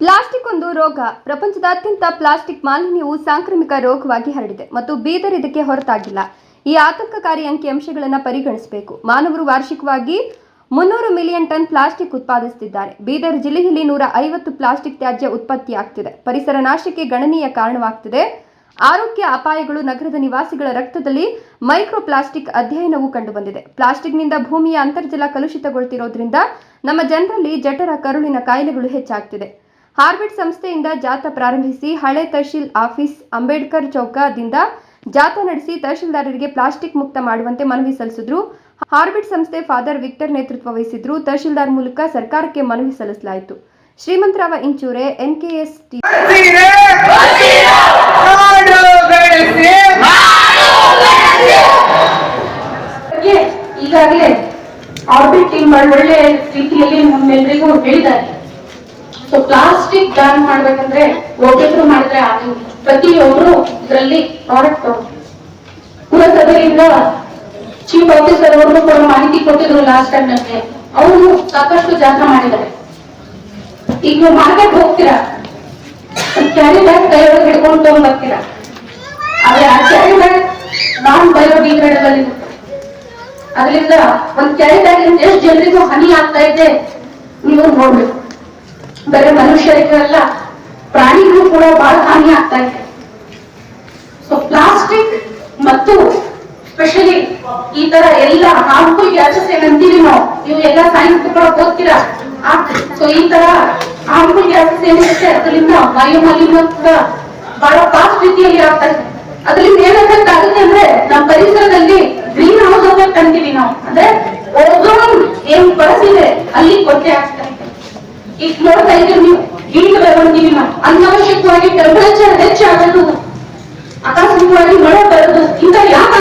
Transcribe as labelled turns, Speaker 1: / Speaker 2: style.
Speaker 1: Plastic ಒಂದು ರೋಗ. ಪ್ರಪಂಚದಾದ್ಯಂತ ಪ್ಲಾಸ್ಟಿಕ್ ಮಾಲಿನ್ಯವು ಸಾಂಕ್ರಾಮಿಕ ರೋಗವಾಗಿ ಹರಡಿದೆ ಮತ್ತು ಬೀದರ್ ಇದಕ್ಕೆ ಹೊರತಾಗಿಲ್ಲ. ಈ ಆತಂಕಕಾರಿ ಅಂಕಿಅಂಶಗಳನ್ನು ಪರಿಗಣಿಸಬೇಕು. ಮಾನವರು ವಾರ್ಷಿಕವಾಗಿ ಮುನ್ನೂರು ಮಿಲಿಯನ್ ಟನ್ ಪ್ಲಾಸ್ಟಿಕ್ ಉತ್ಪಾದಿಸುತ್ತಿದ್ದಾರೆ ಬೀದರ್ ಜಿಲ್ಲೆಯಲ್ಲಿ ನೂರ ಐವತ್ತು ಪ್ಲಾಸ್ಟಿಕ್ ತ್ಯಾಜ್ಯ ಉತ್ಪತ್ತಿಯಾಗ್ತಿದೆ. ಪರಿಸರ ನಾಶಕ್ಕೆ ಗಣನೀಯ ಕಾರಣವಾಗ್ತಿದೆ. ಆರೋಗ್ಯ ಅಪಾಯಗಳು ನಗರದ ನಿವಾಸಿಗಳ ರಕ್ತದಲ್ಲಿ ಮೈಕ್ರೋ ಪ್ಲಾಸ್ಟಿಕ್ ಅಧ್ಯಯನವು ಕಂಡುಬಂದಿದೆ. ಪ್ಲಾಸ್ಟಿಕ್ನಿಂದ ಭೂಮಿಯ ಅಂತರ್ಜಲ ಕಲುಷಿತಗೊಳ್ತಿರೋದ್ರಿಂದ ನಮ್ಮ ಜನರಲ್ಲಿ ಜಠರ, ಕರುಳಿನ ಕಾಯಿಲೆಗಳು ಹೆಚ್ಚಾಗ್ತಿದೆ. ಹಾರ್ಬಿಟ್ ಸಂಸ್ಥೆಯಿಂದ ಜಾಥಾ ಪ್ರಾರಂಭಿಸಿ ಹಳೆ ತಹಶೀಲ್ ಆಫೀಸ್ ಅಂಬೇಡ್ಕರ್ ಚೌಕದಿಂದ ಜಾಥಾ ನಡೆಸಿ ತಹಶೀಲ್ದಾರರಿಗೆ ಪ್ಲಾಸ್ಟಿಕ್ ಮುಕ್ತ ಮಾಡುವಂತೆ ಮನವಿ ಸಲ್ಲಿಸಿದ್ರು. ಹಾರ್ಬಿಟ್ ಸಂಸ್ಥೆ ಫಾದರ್ ವಿಕ್ಟರ್ ನೇತೃತ್ವ ವಹಿಸಿದ್ರು. ತಹಶೀಲ್ದಾರ್ ಮೂಲಕ ಸರ್ಕಾರಕ್ಕೆ ಮನವಿ ಸಲ್ಲಿಸಲಾಯಿತು. ಶ್ರೀಮಂತರಾವ ಇಂಚೂರೆ ಎನ್ಕೆಎಸ್ ಟಿ
Speaker 2: ಈಗಾಗಲೇ ಆರ್ಬಿಟ್ ಟೀಮ್ ಒಳ್ಳೆ ರೀತಿಯಲ್ಲಿ ನಮ್ಮೆಲ್ಲರಿಗೂ ಹೇಳಿದ್ದಾರೆ. ಸೊ ಪ್ಲಾಸ್ಟಿಕ್ ಬ್ಯಾನ್ ಮಾಡ್ಬೇಕಂದ್ರೆ ಒಬ್ಬೊಬ್ರು ಮಾಡಿದ್ರೆ ಆಗಿ ಪ್ರತಿಯೊಬ್ರು ಇದರಲ್ಲಿ ಪ್ರಾಡಕ್ಟ್ ಪುರಸಭೆಯಿಂದ ಚೀಫ್ ಆಫೀಸರ್ ಅವ್ರಿಗೂ ಕೂಡ ಮಾಹಿತಿ ಕೊಟ್ಟಿದ್ರು ಲಾಸ್ಟ್ ಟೈಮ್ ನಮಗೆ ಅವರು ಸಾಕಷ್ಟು ಜಾಥಾ ಮಾಡಿದ್ದಾರೆ. ಈಗ ನೀವು ಮಾರ್ಕೆಟ್ ಹೋಗ್ತೀರಾ? ಕ್ಯಾರಿ ಬ್ಯಾಗ್ ಕೈಯೊಳಗೆ ಹಿಡ್ಕೊಂಡು ತಗೊಂಡ್ ಬರ್ತೀರಾ? ಆದ್ರೆ ಆ ಕ್ಯಾರಿ ಬ್ಯಾಗ್ ನಾನ್ ಬಯೋಡಿಗ್ರೇಡಬಲ್ ಅದರಿಂದ ಒಂದ್ ಕ್ಯಾರಿ ಬ್ಯಾಗ್ ಎಷ್ಟು ಜನರಿಗೂ ಹನಿ ಆಗ್ತಾ ಇದೆ, ನೀವು ನೋಡ್ಬೇಕು. ಬರೀ ಮನುಷ್ಯರಿಗೆ ಅಲ್ಲ ಪ್ರಾಣಿಗಳು ಕೂಡ ಬಹಳ ಹಾನಿ ಆಗ್ತಾ ಇದೆ. ಸೊ ಪ್ಲಾಸ್ಟಿಕ್ ಮತ್ತು ಸ್ಪೆಷಲಿ ಈ ತರ ಎಲ್ಲ ಹಾರ್ಮ್ಫುಲ್ ಗ್ಯಾಸಸ್ ಏನಂತೀವಿ ನಾವು, ನೀವು ಎಲ್ಲ ಸೈನ್ಸ್ ಕೂಡ ಓದ್ತೀರಾ? ಸೊ ಈ ತರ ಹಾರ್ಮ್ಫುಲ್ ಗ್ಯಾಸಸ್ ಏನಿರುತ್ತೆ, ಅದರಿಂದ ವಾಯುಮಾಲಿನ್ಯ ಕೂಡ ಬಹಳ ಫಾಸ್ಟ್ ರೀತಿಯಲ್ಲಿ ಆಗ್ತಾ ಇದೆ. ಅದರಿಂದ ಏನ್ ಎಫೆಕ್ಟ್ ಆಗುತ್ತೆ ಅಂದ್ರೆ, ನಮ್ಮ ಪರಿಸರದಲ್ಲಿ ಗ್ರೀನ್ ಹೌಸ್ ಎಫೆಕ್ಟ್ ಅಂತೀವಿ ನಾವು. ಅಂದ್ರೆ ಓಝೋನ್ ಏನ್ ಬಳಸಿದೆ ಅಲ್ಲಿ ಕೊರತೆ ಆಗ್ತಾ ಇದೆ ಈಗ ನೋಡ್ತಾ ಇದ್ದೀವಿ ನೀವು ಹೀಟ್ ಬೆಳವಣಿಗೆ ನಾವು ಅನಾವಶ್ಯಕವಾಗಿ ಟೆಂಪರೇಚರ್ ಹೆಚ್ಚಾಗಲು ಆಕಸ್ಮಿಕವಾಗಿ ಮಳೆ